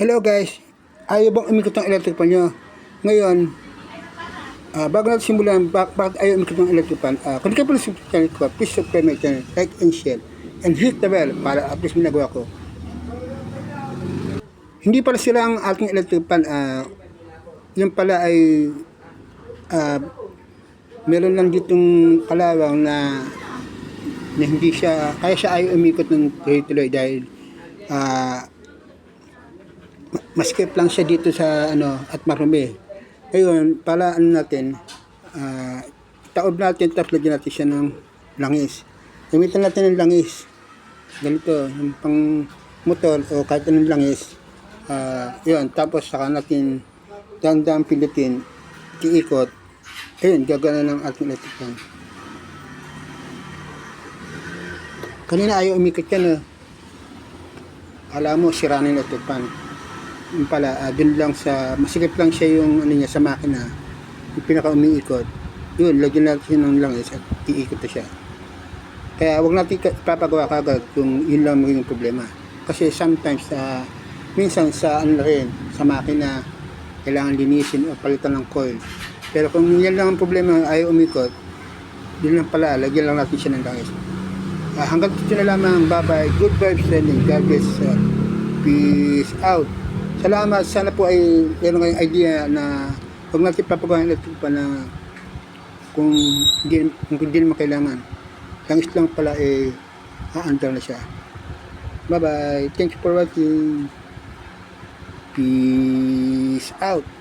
Hello guys, ayaw bang umikot ang electric fan nyo? Ngayon, ah, bago natin simulan, bak bakit ayaw umikot ang electric fan? Uh, kung ka pala sa channel ko, please subscribe my channel, like and share, and hit the bell para at least ginagawa ko. Hindi pala sila ang ating electric fan, ah, yun pala ay ah, meron lang ditong kalawang na na hindi siya, kaya siya ayaw umikot ng tuloy-tuloy dahil ah, ma- maskip lang siya dito sa ano at marumi. Ngayon, pala ano natin, ah, taob natin tapos lagyan natin siya ng langis. Gamitan natin ng langis. Ganito, yung pang motor o kahit anong langis. Ah, yun, tapos saka natin dahan-dahan pilitin, iikot. Ayun, gagana ng ating electric. Kanina ayaw umikot yan eh. Alam mo, sira na yung electric. Yung pala, ah, dun lang sa, masikip lang siya yung ano niya sa makina. Yung pinaka umiikot. Yun, lagyan natin ng langis at iikot na siya. Kaya wag natin ipapagawa kagad kung yun lang magiging problema. Kasi sometimes, ah, minsan sa ano rin, sa makina, kailangan linisin o palitan ng coil. Pero kung yan lang ang problema, ayaw umikot, yun lang pala, lagyan lang natin siya ng langis. Ah, hanggang dito na lamang. Bye-bye. Good vibes trending. God bless. uh, peace out. Salamat. Sana po ay meron kayong idea na huwag natin papagawa electric pa na kung hindi, kung hindi naman kailangan. Langis lang pala eh aandar na siya. Bye-bye. Thank you for watching. Peace out.